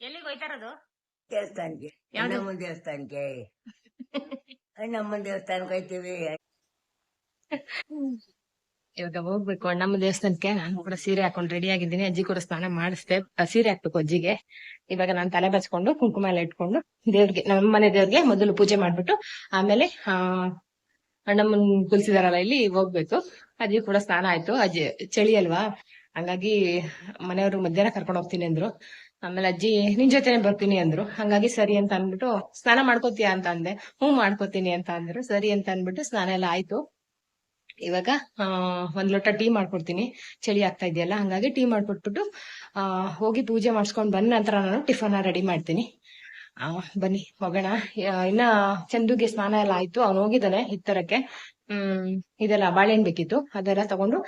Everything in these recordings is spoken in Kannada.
ಎಲ್ಲಿಗೆ ಹೋಯ್ತಾರದು? ದೇವಸ್ಥಾನಕ್ಕೆ. ಅಣ್ಣಮ್ಮನ ದೇವಸ್ಥಾನಕ್ಕೆ. ನಮ್ಮ ದೇವಸ್ಥಾನಕ್ಕೆ ಹೋಯ್ತೀವಿ. ಇವಾಗ ಹೋಗ್ಬೇಕು. ಅಣ್ಣಮ್ಮ ದೇವಸ್ಥಾನಕ್ಕೆ ನಾನು ಕೂಡ ಸೀರೆ ಹಾಕೊಂಡು ರೆಡಿ ಆಗಿದ್ದೀನಿ. ಅಜ್ಜಿ ಕೂಡ ಸ್ನಾನ ಮಾಡಿಸ್ದೆ. ಸೀರೆ ಹಾಕ್ಬೇಕು ಅಜ್ಜಿಗೆ. ಇವಾಗ ನಾನು ತಲೆ ಬಚ್ಕೊಂಡು ಕುಂಕುಮ ಎಲ್ಲ ಇಟ್ಕೊಂಡು ದೇವ್ರಿಗೆ ನಮ್ಮ ಮನೆ ದೇವ್ರಿಗೆ ಮೊದಲು ಪೂಜೆ ಮಾಡ್ಬಿಟ್ಟು ಆಮೇಲೆ ಆ ಅಣ್ಣಮ್ಮನ್ ಕುಲ್ಸಿದಾರಲ್ಲ ಇಲ್ಲಿ ಹೋಗ್ಬೇಕು. ಅಜ್ಜಿ ಕೂಡ ಸ್ನಾನ ಆಯ್ತು. ಅಜ್ಜಿ ಚಳಿ ಅಲ್ವಾ? ಹಂಗಾಗಿ ಮನೆಯವರು ಮಧ್ಯಾಹ್ನ ಕರ್ಕೊಂಡು ಹೋಗ್ತೀನಿ ಅಂದ್ರು. ಆಮೇಲೆ ಅಜ್ಜಿ, ನಿನ್ ಜೊತೆನೆ ಬರ್ತೀನಿ ಅಂದ್ರು. ಹಂಗಾಗಿ ಸರಿ ಅಂತ ಅನ್ಬಿಟ್ಟು ಸ್ನಾನ ಮಾಡ್ಕೋತೀಯಾ ಅಂತ ಅಂದೆ. ಹ್ಞೂ ಮಾಡ್ಕೋತೀನಿ ಅಂತ ಅಂದ್ರು. ಸರಿ ಅಂತ ಅನ್ಬಿಟ್ಟು ಸ್ನಾನ ಎಲ್ಲ ಆಯ್ತು. ಇವಾಗ ಒಂದ್ ಲೋಟ ಟೀ ಮಾಡ್ಕೊಡ್ತೀನಿ. ಚಳಿ ಆಗ್ತಾ ಇದೆಯಲ್ಲ, ಹಂಗಾಗಿ ಟೀ ಮಾಡ್ಕೊಟ್ಬಿಟ್ಟು, ಆ, ಹೋಗಿ ಪೂಜೆ ಮಾಡ್ಸ್ಕೊಂಡ್ ಬಂದ ನಂತರ ನಾನು ಟಿಫನ್ ರೆಡಿ ಮಾಡ್ತೀನಿ. ಬನ್ನಿ, ಹೋಗೋಣ. ಇನ್ನ ಚಂದುಗೆ ಸ್ನಾನ ಎಲ್ಲ ಆಯ್ತು. ಅವ್ನು ಹೋಗಿದ್ದಾನೆ, ಹಿತ್ತರಕ್ಕೆ. ಹ್ಮ್, ಇದೆಲ್ಲ ಬಾಳೆಹಣ್ಣು ಬೇಕಿತ್ತು. ಅದೆಲ್ಲ ತಗೊಂಡು,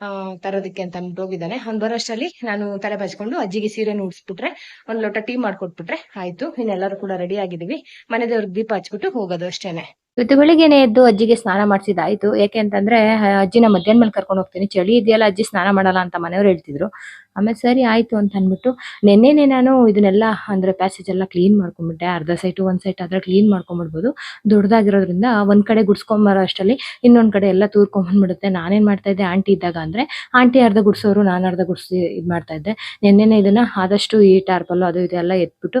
ಆ, ತರೋದಕ್ಕೆ ಅಂತ ಅಂದ್ಬಿಟ್ಟು ಹೋಗಿದ್ದಾನೆ. ಅವ್ನು ಬರೋಷ್ಟರಲ್ಲಿ ನಾನು ತಲೆ ಬಾಚ್ಕೊಂಡು ಅಜ್ಜಿಗೆ ಸೀರೆ ಉಡ್ಸ್ಬಿಟ್ರೆ, ಒಂದ್ ಲೋಟ ಟೀ ಮಾಡ್ಕೊಟ್ಬಿಟ್ರೆ ಆಯ್ತು. ಇನ್ನೆಲ್ಲರೂ ಕೂಡ ರೆಡಿ ಆಗಿದೀವಿ ಮನೆ ದೇವ್ರಿಗೆ ದೀಪ ಹಚ್ಬಿಟ್ಟು ಹೋಗೋದು ಅಷ್ಟೇನೆ. ಇವತ್ತು ಬೆಳಿಗ್ಗೆನೆ ಎದ್ದು ಅಜ್ಜಿಗೆ ಸ್ನಾನ ಮಾಡಿಸಿದಾಯ್ತು ಯಾಕೆ ಅಂತಂದ್ರೆ ಅಜ್ಜಿನ ಮಧ್ಯಾಹ್ನ ಮೇಲೆ ಕರ್ಕೊಂಡು ಹೋಗ್ತೀನಿ. ಚಳಿ ಇದೆಯಲ್ಲ, ಅಜ್ಜಿ ಸ್ನಾನ ಮಾಡಲ್ಲ ಅಂತ ಮನೆಯವ್ರು ಹೇಳ್ತಿದ್ರು. ಆಮೇಲೆ ಸರಿ, ಆಯ್ತು ಅಂತ ಅನ್ಬಿಟ್ಟು ನಿನ್ನೆನೆ ನಾನು ಇದನ್ನೆಲ್ಲ, ಅಂದ್ರೆ ಪ್ಯಾಸೇಜ್ ಎಲ್ಲ ಕ್ಲೀನ್ ಮಾಡ್ಕೊಂಡ್ಬಿಟ್ಟೆ. ಅರ್ಧ ಸೈಟು ಒಂದ್ ಸೈಟ್ ಆದ್ರೆ ಕ್ಲೀನ್ ಮಾಡ್ಕೊಂಡ್ಬಿಡ್ಬೋದು. ದೊಡ್ಡದಾಗಿರೋದ್ರಿಂದ ಒಂದ್ ಕಡೆ ಗುಡ್ಸ್ಕೊಂಬರೋ ಅಷ್ಟರಲ್ಲಿ ಇನ್ನೊಂದ್ ಕಡೆ ಎಲ್ಲ ತೂರ್ಕೊಂಡ್ಬಂದ್ಬಿಡುತ್ತೆ ನಾನೇನ್ ಮಾಡ್ತಾ ಇದ್ದೆ, ಆಂಟಿ ಇದ್ದಾಗ ಅಂದ್ರೆ, ಆಂಟಿ ಅರ್ಧ ಗುಡ್ಸೋರು, ನಾನು ಅರ್ಧ ಗುಡ್ಸಿ ಇದ್ ಮಾಡ್ತಾ ಇದ್ದೆ. ನೆನ್ನೆನೆ ಇದನ್ನ ಆದಷ್ಟು ಈ ಟಾರ್ಪಲ್ಲು ಅದು ಇದೆಲ್ಲ ಎತ್ಬಿಟ್ಟು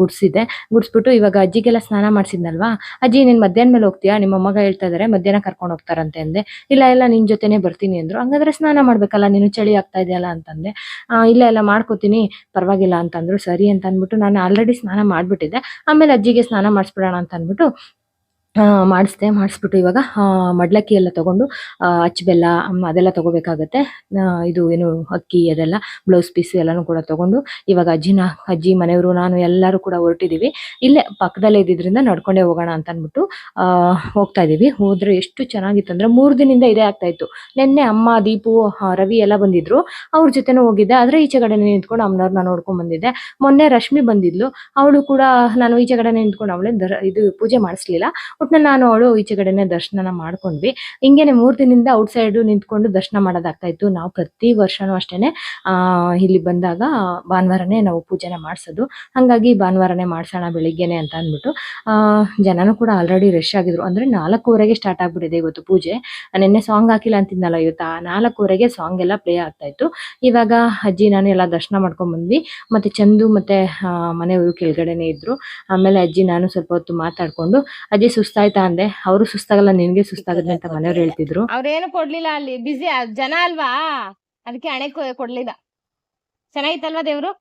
ಗುಡ್ಸಿದ್ದೆ. ಗುಡ್ಸ್ಬಿಟ್ಟು ಇವಾಗ ಅಜ್ಜಿಗೆಲ್ಲ ಸ್ನಾನ ಮಾಡಿಸಿದ್ನಲ್ವಾ? ಅಜ್ಜಿ, ನಿನ್ ಮಧ್ಯಾಹ್ನ ಮೇಲೆ ಹೋಗ್ತೀಯಾ? ನಿಮ್ಮ ಅಮ್ಮಗ ಹೇಳ್ತಾ ಇದಾರೆ, ಮಧ್ಯಾಹ್ನ ಕರ್ಕೊಂಡು ಹೋಗ್ತಾರಂತೆ ಅಂದೆ. ಇಲ್ಲ ಇಲ್ಲ, ನಿನ್ ಜೊತೆನೆ ಬರ್ತೀನಿ ಅಂದ್ರು. ಹಂಗಾದ್ರೆ ಸ್ನಾನ ಮಾಡ್ಬೇಕಲ್ಲ, ನೀನು ಚಳಿ ಆಗ್ತಾ ಇದೆಯಲ್ಲ ಅಂತಂದೆ. ಇಲ್ಲ ಇಲ್ಲ, ಮಾಡ್ಕೋತೀನಿ, ಪರವಾಗಿಲ್ಲ ಅಂತಂದ್ರು. ಸರಿ ಅಂತ ಅಂದ್ಬಿಟ್ಟು ನಾನು ಆಲ್ರೆಡಿ ಸ್ನಾನ ಮಾಡ್ಬಿಟ್ಟಿದ್ದೆ. ಆಮೇಲೆ ಅಜ್ಜಿಗೆ ಸ್ನಾನ ಮಾಡಿಸ್ಬಿಡೋಣ ಅಂತ ಅಂದ್ಬಿಟ್ಟು ಮಾಡಿಸ್ದೆ, ಮಾಡಿಸ್ಬಿಟ್ಟು ಇವಾಗ ಮಡ್ಲಕ್ಕಿ ಎಲ್ಲ ತೊಗೊಂಡು ಅಚ್ಚು ಬೆಲ್ಲ ಅದೆಲ್ಲ ತೊಗೋಬೇಕಾಗತ್ತೆ. ಇದು ಏನು ಅಕ್ಕಿ, ಅದೆಲ್ಲ ಬ್ಲೌಸ್ ಪೀಸ್ ಎಲ್ಲನೂ ಕೂಡ ತೊಗೊಂಡು, ಇವಾಗ ಅಜ್ಜಿನ, ಅಜ್ಜಿ ಮನೆಯವರು, ನಾನು ಎಲ್ಲರೂ ಕೂಡ ಹೊರಟಿದ್ದೀವಿ ಇಲ್ಲೇ ಪಕ್ಕದಲ್ಲೇ ಇದ್ದಿದ್ರಿಂದ ನಡ್ಕೊಂಡೇ ಹೋಗೋಣ ಅಂತ ಅಂದ್ಬಿಟ್ಟು ಹೋಗ್ತಾ ಇದ್ದೀವಿ ಹೋದ್ರೆ ಎಷ್ಟು ಚೆನ್ನಾಗಿತ್ತು ಅಂದ್ರೆ ಮೂರು ದಿನದಿಂದ ಇದೇ ಆಗ್ತಾ ಇತ್ತು. ನಿನ್ನೆ ಅಮ್ಮ, ದೀಪು ರವಿ ಎಲ್ಲ ಬಂದಿದ್ರು. ಅವ್ರ ಜೊತೆನೂ ಹೋಗಿದ್ದೆ. ಆದ್ರೆ ಈಚೆ ಕಡೆನೇ ನಿಂತ್ಕೊಂಡು ಅಮ್ಮನವ್ರನ್ನ ನೋಡ್ಕೊಂಡ್ ಬಂದಿದ್ದೆ ಮೊನ್ನೆ ರಶ್ಮಿ ಬಂದಿದ್ಲು. ಅವಳು ಕೂಡ, ನಾನು ಈಚೆ ಕಡೆನೇ ನಿಂತ್ಕೊಂಡು ಅವಳೇ ಇದು ಪೂಜೆ ಮಾಡಿಸ್ಲಿಲ್ಲ. ಒಟ್ನಲ್ಲಿ ನಾನು ಅವಳು ಈಚೆಗಡೆನೆ ದರ್ಶನ ಮಾಡ್ಕೊಂಡ್ವಿ. ಹಿಂಗೇನೆ ಮೂರ್ ದಿನದಿಂದ ಔಟ್ ಸೈಡ್ ನಿಂತ್ಕೊಂಡು ದರ್ಶನ ಮಾಡೋದಾಗ್ತಾ ಇತ್ತು. ನಾವು ಪ್ರತಿ ವರ್ಷನೂ ಅಷ್ಟೇನೆ, ಆ, ಇಲ್ಲಿ ಬಂದಾಗ ಭಾನುವಾರನೇ ನಾವು ಪೂಜೆನ ಮಾಡ್ಸೋದು. ಹಂಗಾಗಿ ಭಾನುವಾರನೇ ಮಾಡ್ಸೋಣ ಬೆಳಿಗ್ಗೆನೆ ಅಂತ ಅಂದ್ಬಿಟ್ಟು, ಆ, ಜನನೂ ಕೂಡ ಆಲ್ರೆಡಿ ರಶ್ ಆಗಿದ್ರು. ಅಂದ್ರೆ ನಾಲ್ಕೂವರೆಗೆ ಸ್ಟಾರ್ಟ್ ಆಗ್ಬಿಟ್ಟಿದೆ ಇವತ್ತು ಪೂಜೆ. ನಿನ್ನೆ ಸಾಂಗ್ ಹಾಕಿಲ್ಲ ಅಂತಿದ್ನಲ್ಲ ಇವತ್ತು? ನಾಲ್ಕೂವರೆಗೆ ಸಾಂಗ್ ಎಲ್ಲ ಪ್ಲೇ ಆಗ್ತಾ ಇತ್ತು. ಇವಾಗ ಅಜ್ಜಿ, ನಾನು ಎಲ್ಲ ದರ್ಶನ ಮಾಡ್ಕೊಂಡ್ ಬಂದ್ವಿ. ಮತ್ತೆ ಚಂದು ಮತ್ತೆ ಮನೆಯವರು ಕೆಳಗಡೆನೆ ಇದ್ರು. ಆಮೇಲೆ ಅಜ್ಜಿ, ನಾನು ಸ್ವಲ್ಪ ಹೊತ್ತು ಮಾತಾಡ್ಕೊಂಡು, ಅಜ್ಜಿ ಸುಸ್ತಾಯ್ತಾ ಅಂದೆ. ಅವರು ಸುಸ್ತಾಗಲ್ಲ ನಿನ್ಗೆ ಸುಸ್ತಾಗುತ್ತೆ ಅಂತ ಮನೆಯವ್ರು ಹೇಳ್ತಿದ್ರು. ಅವ್ರೇನು ಕೊಡ್ಲಿಲ್ಲ ಅಲ್ಲಿ ಬಿಸಿ ಜನ ಅಲ್ವಾ? ಅದಕ್ಕೆ ಹಣೆ ಕೊ- ಕೊಡ್ಲಿಲ್ಲ. ಚೆನ್ನಾಗಿತ್ತಲ್ವಾ ದೇವ್ರು?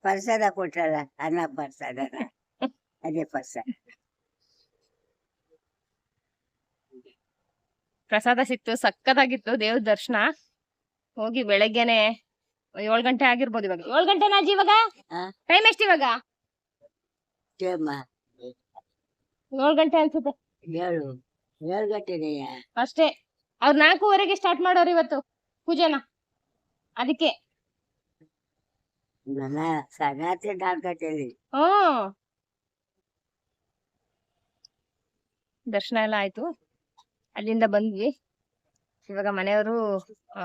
ಪ್ರಸಾದ ಕೊಟ್ರಲ್ಲ ಅನ್ನ ಪ್ರಸಾದ. ಅದೇ ಪ್ರಸಾದ. ಪ್ರಸಾದ ಸಿಕ್ತು ಸಕ್ಕತ್ತಾಗಿತ್ತು ದೇವ್ರ ದರ್ಶನ. ಹೋಗಿ ಬೆಳಗ್ಗೆನೆ ಏಳ್ ಗಂಟೆ ಆಗಿರ್ಬೋದು ಇವಾಗ. ಏಳ್ ಗಂಟೆ ಅಜ್ಜಿ ಇವಾಗ. ಟೈಮ್ ಎಷ್ಟು ಇವಾಗ? ಏಳ್ ಗಂಟೆ ಅನ್ಸುತ್ತೆ. ಏಳು ಏಳು ಗಂಟೆನೆಯ ಅಷ್ಟೇ. ಅವ್ರು ನಾಲ್ಕೂವರೆಗೆ ಸ್ಟಾರ್ಟ್ ಮಾಡೋರು ಇವತ್ತು ಪೂಜೆನ. ಅದಕ್ಕೆ. ನನ್ನ ರಾತ್ರಿ ನಾಲ್ಕು ಗಂಟೆಯಲ್ಲಿ ಹ್ಮ್ ದರ್ಶನ ಎಲ್ಲ ಆಯ್ತು. ಅಲ್ಲಿಂದ ಬಂದ್ವಿ. ಇವಾಗ ಮನೆಯವರು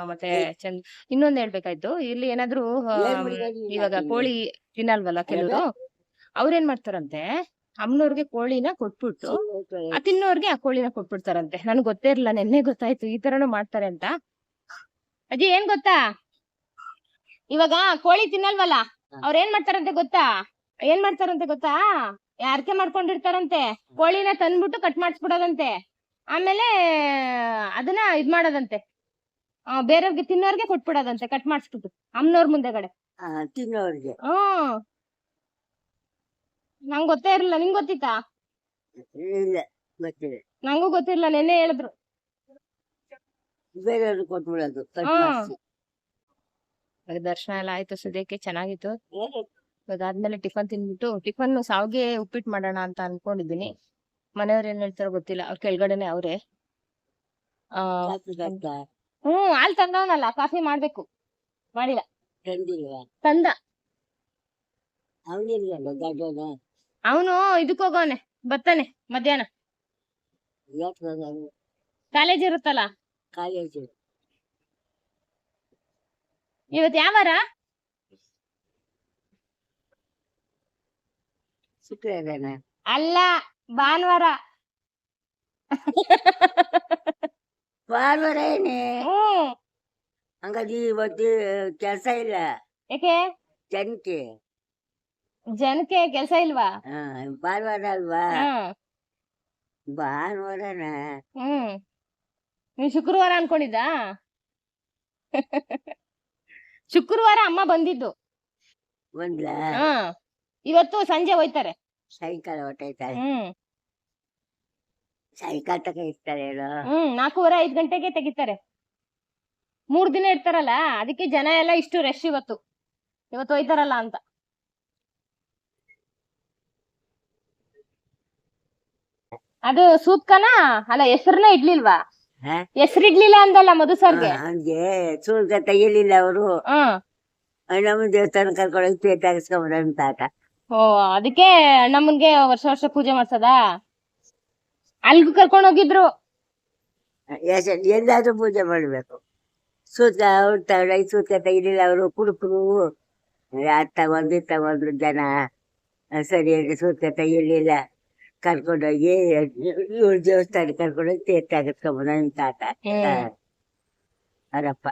ಮತ್ತೆ ಚಂದ್ ಇನ್ನೊಂದ್ ಹೇಳ್ಬೇಕಾಯ್ತು. ಇಲ್ಲಿ ಏನಾದ್ರು ಇವಾಗ ಕೋಳಿ ತಿನ್ನಲ್ವಲ್ಲ ಕೆಲವರು? ಅವ್ರೇನ್ ಮಾಡ್ತಾರಂತೆ? ಅಮ್ಮನವ್ರಿಗೆ ಕೋಳಿನ ಕೊಟ್ಬಿಟ್ಟು ಆ ತಿನ್ನೋರ್ಗೆ ಆ ಕೋಳಿನ ಕೊಟ್ಬಿಡ್ತಾರಂತೆ. ನನ್ಗೆ ಗೊತ್ತೇ ಇರ್ಲಿಲ್ಲ ನೆನ್ನೆ ಗೊತ್ತಾಯ್ತು ಈ ತರನು ಮಾಡ್ತಾರೆ ಅಂತ. ಅಜ್ಜಿ ಏನ್ ಗೊತ್ತಾ? ಇವಾಗ ಕೋಳಿ ತಿನ್ನಲ್ವಲ್ಲ? ಅವ್ರ ಏನ್ ಮಾಡ್ತಾರಂತೆ ಗೊತ್ತಾ? ಏನ್ ಮಾಡ್ತಾರಂತೆ ಗೊತ್ತಾ? ಯಾರ್ಕೆ ಮಾಡ್ಕೊಂಡಿರ್ತಾರಂತೆ. ಕೋಳಿನ ತಂದ್ಬಿಟ್ಟು ಕಟ್ ಮಾಡಿಸ್ಬಿಡೋದಂತೆ. ಆಮೇಲೆ ಅದನ್ನ ಇದ್ ಮಾಡೋದಂತೆ. ಬೇರೆಯವ್ರಿಗೆ ತಿನ್ನೋರ್ಗೆ ಕೊಟ್ಬಿಡೋದಂತೆ ಕಟ್ ಮಾಡಿಸ್ಬಿಟ್ಟು. ಅಮ್ಮನವ್ರ ಮುಂದೆಗಡೆ. ತಿನ್ನೋರಿಗೆ. ಹ್ಮ್. ನಂಗ್ ಗೊತ್ತೇ ಇರಲಿಲ್ಲ. ನಿಂಗ್ ಗೊತ್ತಿತ್ತಾ? ಇಲ್ಲ ನಂಗೂ ಗೊತ್ತಿಲ್ಲ ನೆನ್ನೆ ಹೇಳಿದ್ರು. ಬೇರೆಯವ್ರು ಕೊಟ್ಬಿಡೋದು ಕಟ್ ಹಾ. ಮಾಡ್ಸಿ. ಇವಾಗ ದರ್ಶನ ಎಲ್ಲ ಆಯ್ತು ಸದ್ಯಕ್ಕೆ ಚೆನ್ನಾಗಿತ್ತು. ಅದಾದ್ಮೇಲೆ ಟಿಫನ್ ತಿನ್ಬಿಟ್ಟು ಟಿಫನ್ ಸಾವಿಗೆ ಉಪ್ಪಿಟ್ಟು ಮಾಡೋಣ ಅಂತ ಅನ್ಕೊಂಡಿದೀನಿ ಮನೆಯವ್ರು ಏನ್ ಹೇಳ್ತಾರೋ ಗೊತ್ತಿಲ್ಲ. ಅವ್ರ ಕೆಳಗಡೆನೆ ಅವ್ರೆ. ಆ ಕಾಫಿ ಹ್ಮ್ ಹಾಲ್ ತಂದವನಲ್ಲ ಕಾಫಿ ಮಾಡ್ಬೇಕು. ಮಾಡಿಲ್ಲ. ತಂದಿಲ್ವಾ? ತಂದ. ಅವನಿಲ್ವಲ್ಲ ದೊಡ್ಡವನ? ಅವನು ಇದಕ್ ಹೋಗೋನೆ ಬರ್ತಾನೆ ಮಧ್ಯಾಹ್ನ. ಕಾಲೇಜ್ ಇರುತ್ತಲ್ಲ? ಕಾಲೇಜ್ ಇವತ್ ಯಾವಾರ ಅಲ್ಲ ಭಾನುವಾರ. ಭಾನುವಾರ ಏನೇ? ಹ್ಮ್. ಹಂಗಾಗಿ ಇವತ್ತು ಕೆಲಸ ಇಲ್ಲ. ಯಾಕೆ? ಜನಕ್ಕೆ ಜನಕ್ಕೆ ಕೆಲ್ಸ ಇಲ್ವಾ? ಹಾ ಭಾನುವಾರ ಅಲ್ವಾ? ಹ್ಮ್ ಭಾನುವಾರನ? ಹ್ಮ್. ನೀನ್ ಶುಕ್ರವಾರ ಅನ್ಕೊಂಡಿದ್ದ? ಶುಕ್ರವಾರ ಅಮ್ಮ ಬಂದಿದ್ದು. ಬಂದ್ಲಾ? ಹ್ಮ್ ಇವತ್ತು ಸಂಜೆ ಹೋಯ್ತಾರೆ. ಸಾಯಂಕಾಲ ಹೊಟ್ಟೈತಾರೆ ಹ್ಮ್. ಸಾಯಂಕಾಲ ತಕ ಇರ್ತಾರೆ ಹೇಳು ಹ್ಮ್ ನಾಲ್ಕೂವರೆ ಐದ್ ಗಂಟೆಗೆ ತೆಗಿತಾರೆ. ಮೂರ್ ದಿನ ಇರ್ತಾರಲ್ಲ ಅದಕ್ಕೆ ಜನ ಎಲ್ಲ ಇಷ್ಟು ರಶ್ ಇವತ್ತು. ಇವತ್ತು ಹೋಯ್ತಾರಲ್ಲ ಅಂತ. ಅದು ಸೂತ್ಕನ? ಅಲ್ಲ ಹೆಸರನ್ನ ಇಡ್ಲಿಲ್ವಾ? ಹಾ? ಹೆಸರು ಇಡ್ಲಿಲ್ಲ ಅಂದಲ್ಲ ಮಧು ಸರ್ಗೆ? ಹಂಗೆ. ಸೂರ್ಗ ತೆಗಿಲಿಲ್ಲ ಅವರು. ಹ್ಮ್ ನಮ್ಮ ದೇವಸ್ಥಾನ ಕರ್ಕೊಂಡೋಗಿ ಪೇಟ ಹಾಕಿಸ್ಕೊಂಬರಂತ ಆಟ ಓ ಅದಕ್ಕೆ ಅಣ್ಣಮ್ಮನ್ಗೆ ವರ್ಷ ವರ್ಷ ಪೂಜೆ ಮಾಡ್ಸದ? ಅಲ್ಗೂ ಕರ್ಕೊಂಡ್ ಹೋಗಿದ್ರು ಎಲ್ಲಾದ್ರೂ ಪೂಜೆ ಮಾಡ್ಬೇಕು. ಸೂತ ತಗೊಂಡೋಗಿ ಸೂತ್ಕ ತೆಗಿಲಿಲ್ಲ ಅವರು. ಕುಡುಕರು ಅದು ತಗೊಂಡು ಇದ್ ತಗೊಂಡ್ರು ಜನ ಸರಿಯಾಗಿ ಸೂತ್ಕ ತೆಗಿಲಿಲ್ಲ. ಕರ್ಕೊಂಡೋಗಿ ಇವ್ರ ದೇವಸ್ಥಾನ ಕರ್ಕೊಂಡೋಗಿ ತೀರ್ಥ ಹಾಕಿಸ್ಕೊಂಬಂದ ನಿಮ್ ತಾತ. ಅವರಪ್ಪ.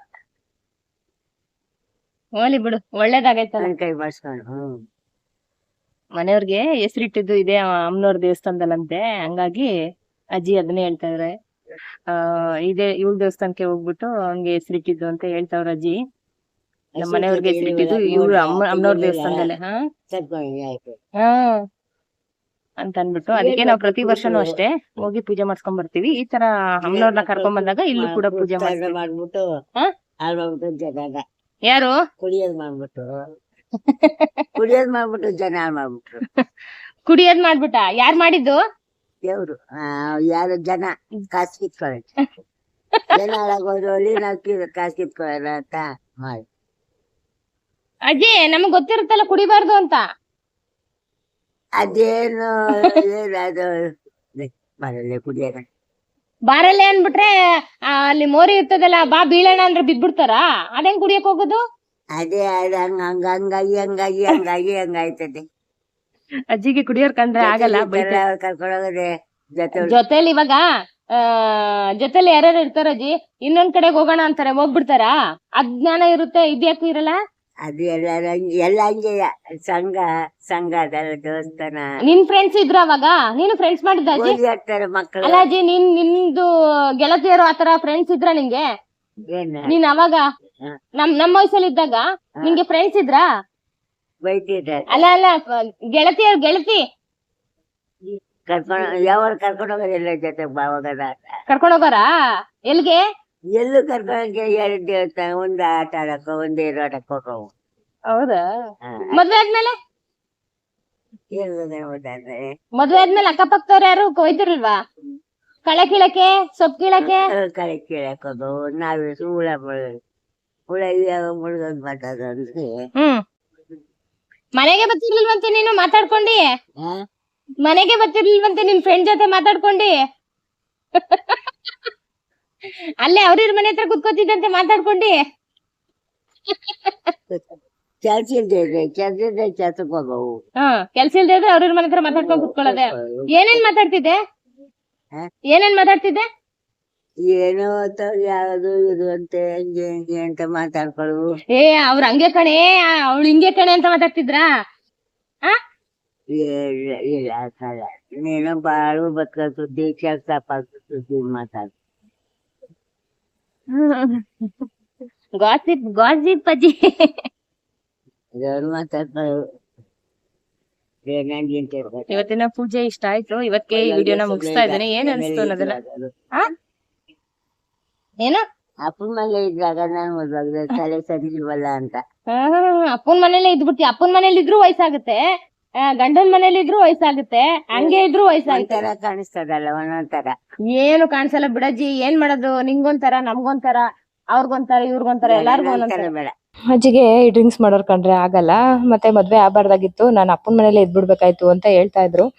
ಹೋಲಿ ಬಿಡು ಒಳ್ಳೇದಾಗೈತಲ್ಲ. ನನ್ ಕೈ ಮಾಡಿಸ್ಕೊಂಡು ಹ್ಮ್. ಮನೆಯವ್ರಿಗೆ ಹೆಸರಿಟ್ಟಿದ್ದು ಇದೆ ಅಮ್ಮನವ್ರ ದೇವಸ್ಥಾನದಲ್ಲಂತೆ. ಹಂಗಾಗಿ ಅಜ್ಜಿ ಅದನ್ನೇ ಹೇಳ್ತಾ ಇದ್ರೆ. ಆ ಇದೇ ಇವಳ ದೇವಸ್ಥಾನಕ್ಕೆ ಹೋಗ್ಬಿಟ್ಟು ಹಂಗೆ ಹೆಸರಿಟ್ಟಿದ್ದು ಅಂತ ಹೇಳ್ತಾವ್ರ ಅಜ್ಜಿ. ನಮ್ಮ ಮನೆಯವ್ರಿಗೆ ಹೆಸರಿಟ್ಟಿದ್ದು ಇವ್ರು ಅಮ್ಮ ಅಮ್ಮನವ್ರ ದೇವಸ್ಥಾನದಲ್ಲೇ ಹಾ. ಕರ್ಕೊಂಡು ಆಯ್ತು. ಹಾ. ಅಂತ ಅನ್ಬಿಟ್ಟು ಅದಕ್ಕೆ ನಾವು ಪ್ರತಿ ವರ್ಷನೂ ಅಷ್ಟೇ ಹೋಗಿ ಪೂಜೆ ಮಾಡ್ಸ್ಕೊಂಡ್ ಬರ್ತೀವಿ ಈ ತರ ಅಮ್ಮನವ್ರನ್ನ ಕರ್ಕೊಂಡ್ ಬಂದಾಗ ಇಲ್ಲೂ ಕೂಡ ಪೂಜೆ ಮಾಡ್ಬಿಟ್ಟು ಯಾರು ಕುಡಿಯೋದ್ ಮಾಡ್ಬಿಟ್ಟು ಕುಡಿಯೋದ್ ಮಾಡ್ಬಿಟ್ಟು ಜನ ಮಾಡ್ಬಿಟ್ರು ಕುಡಿಯೋದ್ ಮಾಡ್ಬಿಟ್ಟ ಯಾರ್ ಮಾಡಿದ್ದು ದೇವ್ರು ಯಾರು ಜನ ಕಾಸು ಕಿತ್ಕೊಳ್ಳೋದು ಜನ ಹಾಳಾಗೋದ್ರು ಅಲ್ಲಿ ನಾವು ಕಿ- ಕಾಸು ಕಿತ್ಕೊಳ್ಳೋಣ ಅಂತ ಮಾಡಿ ಅಜ್ಜಿ ನಮಗ್ ಗೊತ್ತಿರುತ್ತಲ್ಲ ಕುಡಿಬಾರ್ದು ಅಂತ ಅದೇನು ಏನು ಅದು ಬರಲ್ಲ ಕುಡಿಯೋಣ. ಬಾರಲ್ಲೇ ಅನ್ಬಿಟ್ರೆ ಆ, ಅಲ್ಲಿ ಮೋರಿ ಇರ್ತದಲ್ಲ ಬಾ ಬೀಳೋಣ ಅಂದ್ರೆ ಬಿದ್ಬಿಡ್ತಾರ? ಅದೇನ್ ಕುಡಿಯಕ್ ಹೋಗೋದು? ಅದೇ ಅದು ಹಂಗ ಹಂಗ ಹಂಗಾಗಿ ಹಂಗಾಗಿ ಹಂಗಾಗಿ ಹಂಗಾಯ್ತದೆ ಅಜ್ಜಿಗೆ ಕುಡಿಯೋರ್ಕಂದ್ರೆ ಆಗಲ್ಲ ಬೈತಾರೆ. ಕರ್ಕೊಂಡೋಗದೆ ಜೊತೆ ಜೊತೆಲಿ ಇವಾಗ ಆ ಜೊತೆಲಿ ಯಾರ್ಯಾರು ಇರ್ತಾರ ಅಜ್ಜಿ ಇನ್ನೊಂದ್ ಕಡೆಗ್ ಹೋಗೋಣ ಅಂತಾರೆ ಹೋಗ್ಬಿಡ್ತಾರ? ಅಜ್ಞಾನ ಇರುತ್ತೆ ಇದ್ಯಾಕು ಇರಲ್ಲ? ಅದು ಎಲ್ಲ ಎಲ್ಲ ಹಂಗೆ ಸಂಘ ಸಂಘ ಅದೆಲ್ಲ ದೇವಸ್ಥಾನ ನಿನ್ ಫ್ರೆಂಡ್ಸ್ ಇದ್ರ ಅವಾಗ? ನೀನು ಫ್ರೆಂಡ್ಸ್ ಮಾಡಿದ್ದ ಅಜ್ಜಿ? ಓದಿ ಹಾಕ್ತಾರೆ ಮಕ್ಕಳು ಅಲ್ಲ ಅಜ್ಜಿ ನಿನ್ ನಿಮ್ದು ಗೆಳತಿಯರು ಆತರ ಫ್ರೆಂಡ್ಸ್ ಇದ್ರ ನಿಂಗೆ? ಏನ? ನೀನ್ ಅವಾಗ ಹ. ನಮ್ ನಮ್ಮ ವಯಸ್ಸಲ್ಲಿ ಇದ್ದಾಗ ನಿಂಗೆ ಫ್ರೆಂಡ್ಸ್ ಇದ್ರಾ? ಬೈತಿದ್ದಾರೆ. ಅಲ್ಲ ಅಲ್ಲ ಗೆಳತಿಯರು ಗೆಳತಿ. ಕರ್ಕೊಂಡು ಯಾವಾಗ ಕರ್ಕೊಂಡು ಹೋಗೋದಿಲ್ಲ ಜೊತೆ ಕರ್ಕೊಂಡ್ ಹೋಗೋರಾ? ಎಲ್ಗೆ? ಎಲ್ಲೂ ಕರ್ಕೊಂಡ್ ಎರಡು ದೇವಸ್ಥಾನ ಒಂದ್ ಆಟ ಆಡಕ್ಕ ಒಂದ್ ಎರಡು ಹೋಗವು. ಹೌದಾ? ಮದ್ವೆ ಆದ್ಮೇಲೆ? ಮದ್ವೆ ಆದ್ಮೇಲೆ ಅಕ್ಕಪಕ್ಕದವ್ರು ಯಾರು ಕೊಯ್ತಿರಲ್ವಾ ಕಳೆ ಕೀಳಕ್ಕೆ ಸೊಪ್ಪು ಕೀಳಕ್ಕೆ? ಕಳೆ ಕೀಳಕ್ ಹೋದು ನಾವೇ ಹುಳ ಮುಳುಗ ಹುಳ ಮುಳುಗೋದ್ ಮಾತಾಡೋ ಅಂದ್ರೆ ಹ್ಮ್. ಮನೆಗೆ ಬರ್ತಿರ್ಲಿಲ್ವಂತೆ ನೀನು ಮಾತಾಡ್ಕೊಂಡಿ? ಮನೆಗೆ ಬರ್ತಿರ್ಲಿಲ್ವಂತೆ ನಿನ್ ಫ್ರೆಂಡ್ ಜೊತೆ ಮಾತಾಡ್ಕೊಂಡಿ? ಅಲ್ಲೇ ಅವ್ರಿವ್ರ ಮನೆ ಹತ್ರ ಕುತ್ಕೋತಿದ್ದಂತೆ ಮಾತಾಡ್ಕೊಂಡಿ. ಕೆಲ್ಸ ಇಲ್ದೇ ಕೆಲ್ಸ ಇಲ್ದೆ ಕೆಲ್ಸಕ್ ಹೋಗವು ಹಾ ಕೆಲ್ಸ ಇಲ್ದೇ ಇದ್ರೆ ಅವ್ರಿವ್ರ ಮನೆ ಹತ್ರ ಮಾತಾಡ್ಕೊಂಡ್ ಕುತ್ಕೊಳ್ಳೋದೆ. ಏನೇನ್ ಮಾತಾಡ್ತಿದ್ದೆ? ಏನೇನ್ ಮಾತಾಡ್ತಿದ್ದೆ? ಏನೋ ಯಾವ್ದು ಇದು ಅಂತ ಹಂಗೆ ಹಿಂಗೆ ಅಂತ ಮಾತಾಡ್ಕೊಳ್ಳು ಏ ಅವ್ರ ಹಂಗೆ ಕಣೆ ಅವ್ಳು ಹಿಂಗೆ ಕಣೆ ಅಂತ ಮಾತಾಡ್ತಿದ್ರಾ? ಇಲ್ಲ ನೀನು ಬಾಳು ಬದುಕ ಸುದ್ದಿ ಕೆಲ್ಸ ಸುದ್ದಿ ಗಾಸಿಪ್ ಗಾಸಿಪ್ ಅಜ್ಜಿ ಇವತ್ತಿನ ಪೂಜೆ ಇಷ್ಟ ಆಯ್ತು. ಇವತ್ತಿಗೆ ಈ ವಿಡಿಯೋನ ಮುಗಿಸ್ತಾ ಇದ್ದೇನೆ. ಏನ್ ಅನ್ಸ್ತು ಅನ್ನೋದನ್ನ? ಏನ? ಅಪ್ಪನ ಮನೆ ಇದ್ದಾಗ ನಾನು ತಲೆ ಸರಿಲ್ವಲ್ಲ ಅಂತ. ಅಪ್ಪನ ಮನೇಲೆ ಇದ್ಬಿಡ್ತಿ ಅಪ್ಪನ ಮನೇಲಿ ಇದ್ರೂ ವಯಸ್ಸಾಗುತ್ತೆ. ಗಂಡನ ಮನೇಲಿ ಇದ್ರು ವಯಸ್ಸಾಗುತ್ತೆ. ಹಂಗೆ ಇದ್ರು ವಯಸ್ಸಾಗುತ್ತೆ. ಒಂಥರ ಕಾಣಿಸ್ತದಲ್ಲ ಒಂದೊಂಥರ. ಏನು ಕಾಣಿಸಲ್ಲ ಬಿಡಜ್ಜಿ ಏನ್ ಮಾಡೋದು? ನಿಂಗೊಂತರ ನಮ್ಗೊಂಥರ ಅವ್ರಿಗೊಂಥರ ಇವ್ರಿಗೊಂಥರ ಎಲ್ಲಾರ್ಗು ಒಂದೊಂದ್ ತರ. ಬೇಡ. ಅಜ್ಜಿಗೆ ಈ ಡ್ರಿಂಕ್ಸ್ ಮಾಡೋರು ಕಂಡ್ರೆ ಆಗಲ್ಲ, ಮತ್ತೆ ಮದುವೆ ಆಗಬಾರ್ದಾಗಿತ್ತು, ನಾನು ಅಪ್ಪನ ಮನೇಲೆ ಇದ್ಬಿಡ್ಬೇಕಾಯ್ತು ಅಂತ ಹೇಳ್ತಾ ಇದ್ರು.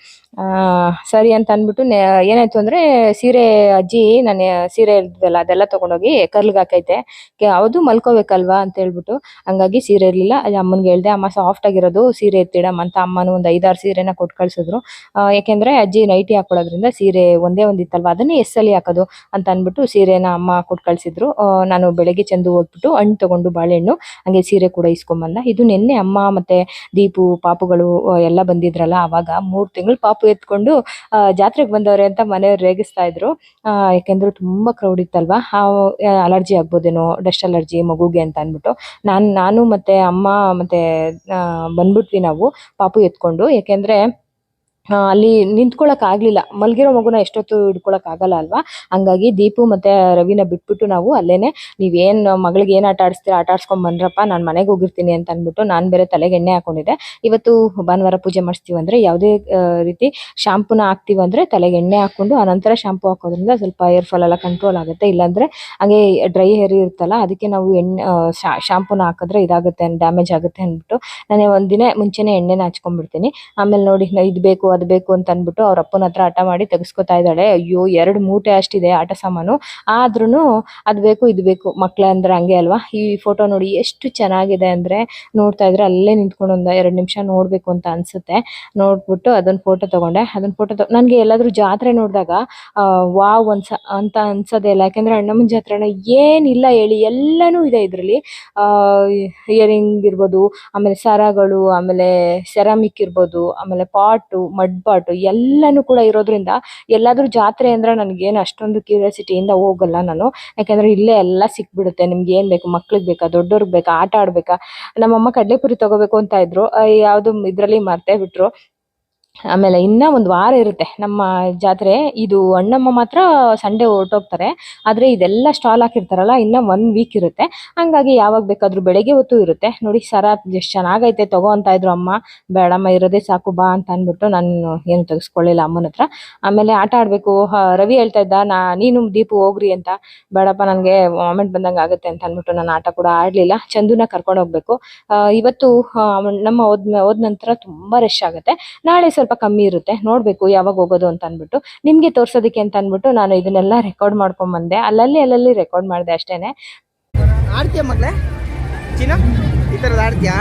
ಸರಿ ಅಂತ ಅಂದ್ಬಿಟ್ಟು ಏನಾಯ್ತು ಅಂದ್ರೆ ಸೀರೆ ಅಜ್ಜಿ, ನಾನು ಸೀರೆ ಇರ್ದಲ್ಲ ಅದೆಲ್ಲ ತಗೊಂಡೋಗಿ ಕರ್ಲ್ಗೆ ಹಾಕೈತೆ. ಕೆ- ಮಲ್ಕೋಬೇಕಲ್ವಾ? ಅಂತ ಹೇಳ್ಬಿಟ್ಟು, ಹಂಗಾಗಿ ಸೀರೆ ಇರಲಿಲ್ಲ. ಅಮ್ಮನಿಗೆ ಹೇಳ್ದೆ, ಅಮ್ಮ ಸಾಫ್ಟ್ ಆಗಿರೋದು, ಸೀರೆ ಎತ್ತಿಡಮ್ಮ ಅಂತ ಅಮ್ಮನೂ ಒಂದು ಐದಾರು ಸೀರೆನ ಕೊಟ್ಟು ಕಳ್ಸಿದ್ರು. ಯಾಕೆಂದ್ರೆ ಅಜ್ಜಿ ನೈಟಿ ಹಾಕೊಳ್ಳೋದ್ರಿಂದ ಸೀರೆ ಒಂದೇ ಒಂದಿತ್ತಲ್ವಾ ಅದನ್ನೇ ಎಸ್ಸಲ್ಲಿ ಹಾಕೋದು ಅಂತ ಅಂದ್ಬಿಟ್ಟು ಸೀರೆನ ಅಮ್ಮ ಕೊಟ್ಟು ಕಳ್ಸಿದ್ರು. ನಾನು ಬೆಳಗ್ಗೆ ಚಂದು ಹೋಗ್ಬಿಟ್ಟು ಹಣ್ಣು ತಗೊಂಡು ಬಾಳೆಹಣ್ಣು. ಹಂಗೆ ಸೀರೆ ಕೂಡ ಇಸ್ಕೊಂಬಂದ ಇದು ನಿನ್ನೆ ಅಮ್ಮ ಮತ್ತೆ ದೀಪು, ಪಾಪುಗಳು ಎಲ್ಲ ಬಂದಿದ್ರಲ್ಲ ಅವಾಗ ಮೂರ್ ತಿಂಗಳು ಪಾಪು ಎತ್ಕೊಂಡು ಜಾತ್ರೆಗೆ ಬಂದವ್ರೆ ಅಂತ ಮನೆಯವ್ರು ರೇಗಿಸ್ತಾ ಇದ್ರು. ಯಾಕೆಂದ್ರೆ ತುಂಬಾ ಕ್ರೌಡ್ ಇತ್ತಲ್ವಾ? ಅಲರ್ಜಿ ಆಗ್ಬೋದೇನೋ ಡಸ್ಟ್ ಅಲರ್ಜಿ ಮಗುಗೆ ಅಂತ ಅನ್ಬಿಟ್ಟು ನಾನ್, ನಾನು ಮತ್ತೆ ಅಮ್ಮ ಮತ್ತೆ ಬಂದ್ಬಿಟ್ವಿ ನಾವು ಪಾಪು ಎತ್ಕೊಂಡು. ಯಾಕೆಂದ್ರೆ ಅಲ್ಲಿ ನಿಂತ್ಕೊಳಕ್ ಆಗ್ಲಿಲ್ಲ. ಮಲ್ಗಿರೋ ಮಗುನ ಎಷ್ಟೊತ್ತು ಹಿಡ್ಕೊಳಕ್ ಆಗಲ್ಲ ಅಲ್ವಾ? ಹಂಗಾಗಿ ದೀಪು ಮತ್ತೆ ರವಿನ ಬಿಟ್ಬಿಟ್ಟು ನಾವು ಅಲ್ಲೇನೆ ನೀವೇನ್ ಮಗಳಿಗೆ ಏನ್ ಆಟ ಆಡಿಸ್ತೀರಾ, ಆಟ ಆಡ್ಸ್ಕೊಂಡ್ ಬಂದ್ರಪ್ಪ, ನಾನ್ ಮನೆಗೆ ಹೋಗಿರ್ತೀನಿ ಅಂತ ಅನ್ಬಿಟ್ಟು ನಾನ್ ಬೇರೆ ತಲೆಗೆ ಎಣ್ಣೆ ಹಾಕೊಂಡಿದ್ದೆ. ಇವತ್ತು ಭಾನುವಾರ ಪೂಜೆ ಮಾಡಿಸ್ತೀವಿ ಅಂದ್ರೆ ಯಾವುದೇ ರೀತಿ ಶಾಂಪೂನ ಹಾಕ್ತಿವಿ ಅಂದ್ರೆ ತಲೆಗೆ ಎಣ್ಣೆ ಹಾಕೊಂಡು ಆನಂತರ ಶಾಂಪೂ ಹಾಕೋದ್ರಿಂದ ಸ್ವಲ್ಪ ಹೇರ್ ಫಾಲ್ ಎಲ್ಲ ಕಂಟ್ರೋಲ್ ಆಗುತ್ತೆ. ಇಲ್ಲಾಂದ್ರೆ ಹಂಗೆ ಡ್ರೈ ಹೇರ್ ಇರುತ್ತಲ್ಲ, ಅದಕ್ಕೆ ನಾವು ಎಣ್ಣೆ ಶಾಂಪೂನ ಹಾಕಿದ್ರೆ ಇದಾಗುತ್ತೆ, ಡ್ಯಾಮೇಜ್ ಆಗುತ್ತೆ ಅಂದ್ಬಿಟ್ಟು ನಾನು ಒಂದಿನ ಮುಂಚೆನೆ ಎಣ್ಣೆನ ಹಚ್ಕೊಂಡ್ಬಿಡ್ತೀನಿ. ಆಮೇಲೆ ನೋಡಿ ಇದ್ ಬೇಕು ಅದ್ ಬೇಕು ಅಂತ ಅಂದ್ಬಿಟ್ಟು ಅವ್ರ ಅಪ್ಪನ ಹತ್ರ ಹಠ ಮಾಡಿ ತೆಗೆಸ್ಕೊತಾ ಇದ್ದಾಳೆ. ಅಯ್ಯೋ, ಎರಡು ಮೂಟೆ ಅಷ್ಟಿದೆ ಆಟ ಸಾಮಾನು. ಆದ್ರೂನು ಅದು ಬೇಕು, ಇದು ಬೇಕು. ಮಕ್ಳ ಅಂದ್ರೆ ಹಂಗೆ ಅಲ್ವಾ? ಈ ಫೋಟೋ ನೋಡಿ ಎಷ್ಟು ಚೆನ್ನಾಗಿದೆ ಅಂದ್ರೆ ನೋಡ್ತಾ ಇದ್ರೆ ಅಲ್ಲೇ ನಿಂತ್ಕೊಂಡು ಒಂದು ಎರಡು ನಿಮಿಷ ನೋಡ್ಬೇಕು ಅಂತ ಅನ್ಸುತ್ತೆ. ನೋಡ್ಬಿಟ್ಟು ಅದನ್ನ ಫೋಟೋ ತಗೊಂಡೆ. ಅದನ್ನ ಫೋಟೋ ನನಗೆ ಎಲ್ಲಾದ್ರೂ ಜಾತ್ರೆ ನೋಡಿದಾಗ ವಾವ್ ಅನ್ಸ ಅಂತ ಅನ್ಸೋದೇ ಇಲ್ಲ. ಯಾಕಂದ್ರೆ ಅಣ್ಣಮ್ಮನ ಜಾತ್ರೆನ ಏನಿಲ್ಲ ಹೇಳಿ ಎಲ್ಲಾನು ಇದೆ ಇದರಲ್ಲಿ. ಇಯರಿಂಗ್ ಇರ್ಬೋದು, ಆಮೇಲೆ ಸರಗಳು, ಆಮೇಲೆ ಸೆರಾಮಿಕ್ ಇರ್ಬೋದು, ಆಮೇಲೆ ಪಾಟು ಮಡ್ ಎಲ್ಲನೂ ಕೂಡ ಇರೋದ್ರಿಂದ ಎಲ್ಲಾದರೂ ಜಾತ್ರೆ ಅಂದ್ರೆ ನನಗೇನು ಅಷ್ಟೊಂದು ಕ್ಯೂರಿಯಾಸಿಟಿಯಿಂದ ಹೋಗಲ್ಲ ನಾನು. ಯಾಕಂದ್ರೆ ಇಲ್ಲೇ ಎಲ್ಲ ಸಿಕ್ಬಿಡುತ್ತೆ ನಿಮ್ಗೆ ಏನ್ ಬೇಕು, ಮಕ್ಳಿಗೆ ಬೇಕಾ ದೊಡ್ಡವ್ರಿಗೆ ಬೇಕಾ, ಆಟ ಆಡಬೇಕಾ? ನಮ್ಮಮ್ಮ ಕಡ್ಲೆಪುರಿ ತಗೋಬೇಕು ಅಂತ ಇದ್ರು. ಯಾವುದು ಇದ್ರಲ್ಲಿ ಮರ್ತೇ ಬಿಟ್ರು. ಆಮೇಲೆ ಇನ್ನ ಒಂದ್ ವಾರ ಇರುತ್ತೆ. ನಮ್ಮ ಜಾತ್ರೆ, ಇದು ಅಣ್ಣಮ್ಮ ಮಾತ್ರ ಸಂಡೇ ಹೊರಟೋಗ್ತಾರೆ. ಆದ್ರೆ ಇದೆಲ್ಲ ಸ್ಟಾಲ್ ಹಾಕಿರ್ತಾರಲ್ಲ, ಇನ್ನ ಒನ್ ವೀಕ್ ಇರುತ್ತೆ. ಹಂಗಾಗಿ ಯಾವಾಗ ಬೇಕಾದ್ರೂ ಬೆಳಗ್ಗೆ ಹೊತ್ತು ಇರುತ್ತೆ. ನೋಡಿ, ಸರ, ಎಷ್ಟು ಚೆನ್ನಾಗೈತೆ ತಗೋ ಅಂತ ಇದ್ರು ಅಮ್ಮ. ಬೇಡಮ್ಮ, ಇರೋದೇ ಸಾಕು, ಬಾ ಅಂತ ಅಂದ್ಬಿಟ್ಟು ನಾನು ಏನು ತೆಗೆಸ್ಕೊಳ್ಳಿಲ್ಲ ಅಮ್ಮನ ಹತ್ರ. ಆಮೇಲೆ ಆಟ ಆಡ್ಬೇಕು. ರವಿ ಹೇಳ್ತಾ ಇದ್ದ, ನಾ, ನೀನು ದೀಪು ಹೋಗ್ರಿ ಅಂತ. ಬೇಡಪ್ಪ, ನನಗೆ ವಾಮೆಂಟ್ ಬಂದಂಗೆ ಆಗುತ್ತೆ ಅಂತ ಅಂದ್ಬಿಟ್ಟು ನಾನು ಆಟ ಕೂಡ ಆಡ್ಲಿಲ್ಲ. ಚಂದುನ ಕರ್ಕೊಂಡು ಹೋಗ್ಬೇಕು. ಇವತ್ತು ನಮ್ಮ ಹೋದ್ ಹೋದ ನಂತರ ತುಂಬಾ ರಶ್ ಆಗುತ್ತೆ. ನಾಳೆ ಸ್ವಲ್ಪ ಕಮ್ಮಿ ಇರುತ್ತೆ. ನೋಡ್ಬೇಕು ಯಾವಾಗ ಹೋಗೋದು ಅಂತ ಅಂದ್ಬಿಟ್ಟು. ನಿಮ್ಗೆ ತೋರಿಸೋದಕ್ಕೆ ಅಂತ ಅಂದ್ಬಿಟ್ಟು ನಾನು ಇದನ್ನೆಲ್ಲ ರೆಕಾರ್ಡ್ ಮಾಡ್ಕೊಂಡ್ ಬಂದೆ. ಅಲ್ಲಲ್ಲಿ ಅಲ್ಲಲ್ಲಿ ರೆಕಾರ್ಡ್ ಮಾಡಿದೆ ಅಷ್ಟೇನೆ. ಆಡ್ತೀಯ ಮಗಳೇ ಚಿನ್ನ? ಈ ಥರದ್ದು ಆಡ್ತೀಯಾ?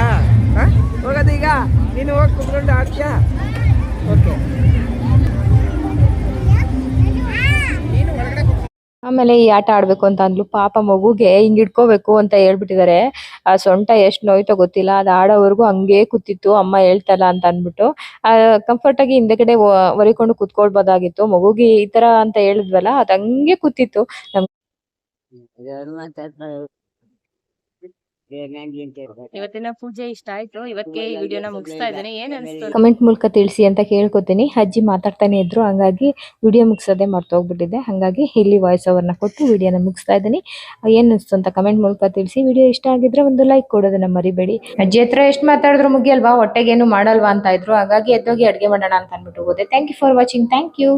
ಈಗ. ನೀನು ಹೋಗಿ ಕುತ್ಕೊಂಡು ಆಡ್ತೀಯಾ? ಓಕೆ ಆಮೇಲೆ ಈ ಆಟ ಆಡ್ಬೇಕು ಅಂತ ಅಂದ್ಲು. ಪಾಪ ಮಗುಗೆ ಹಿಂಗ್ ಇಡ್ಕೋಬೇಕು ಅಂತ ಹೇಳ್ಬಿಟ್ಟಿದ್ದಾರೆ ಆ ಸೊಂಟ ಎಷ್ಟ್ ನೋಯ್ತೋ ಗೊತ್ತಿಲ್ಲ. ಅದ್ ಆಡೋವರೆಗೂ ಹಂಗೆ ಕೂತಿತ್ತು. ಅಮ್ಮ ಹೇಳ್ತಲ್ಲ ಅಂತ ಅಂದ್ಬಿಟ್ಟು. ಆ ಕಂಫರ್ಟ್ ಆಗಿ ಹಿಂದೆಗಡೆ ಒರಿಕೊಂಡು ಕುತ್ಕೊಳ್ಬೋದಾಗಿತ್ತು. ಮಗುಗೆ ಈ ತರ ಅಂತ ಹೇಳಿದ್ವಲ್ಲ, ಅದ್ ಹಂಗೆ ಕೂತಿತ್ತು ಇದವ್ರು ಮಾತಾಡ್ತಾರೆ. ಏ, ನಂಗೆ ಎಂತ ಗೊತ್ತಾ? ಇವತ್ತಿನ ಪೂಜೆ ಇಷ್ಟ ಆಯ್ತು. ಇವತ್ತಿಗೆ ಈ ವಿಡಿಯೋನ ಮುಗಿಸ್ತಾ ಇದ್ದೀನಿ. ಏನ್ ಅನ್ಸ್ತು? ಕಮೆಂಟ್ ಮೂಲಕ ತಿಳಿಸಿ ಅಂತ ಕೇಳ್ಕೊತೀನಿ. ಅಜ್ಜಿ ಮಾತಾಡ್ತಾನೆ ಇದ್ರು. ಹಂಗಾಗಿ ವಿಡಿಯೋ ಮುಗಿಸೋದೇ ಮರ್ತೋಗ್ಬಿಟ್ಟಿದೆ ಹಂಗಾಗಿ ಇಲ್ಲಿ ವಾಯ್ಸ್ ಓವರ್ನ ಕೊಟ್ಟು ವಿಡಿಯೋನ ಮುಗಿಸ್ತಾ ಇದ್ದೀನಿ. ಏನ್ ಅನಿಸ್ತು ಅಂತ ಕಮೆಂಟ್ ಮೂಲಕ ತಿಳಿಸಿ. ವಿಡಿಯೋ ಇಷ್ಟ ಆಗಿದ್ರೆ ಒಂದು ಲೈಕ್ ಕೊಡೋದನ್ನ ಮರಿಬೇಡಿ. ಅಜ್ಜಿ ಹತ್ರ ಎಷ್ಟು ಮಾತಾಡಿದ್ರು ಮುಗಿಯಲ್ವಾ? ಹೊಟ್ಟೆಗೇನು ಮಾಡಲ್ವಾ ಅಂತ ಇದ್ರು. ಹಾಗಾಗಿ ಎದ್ದೋಗಿ ಅಡುಗೆ ಮಾಡೋಣ ಅಂತ ಅನ್ಬಿಟ್ಟು ಹೋದೆ. Thank you for watching thank you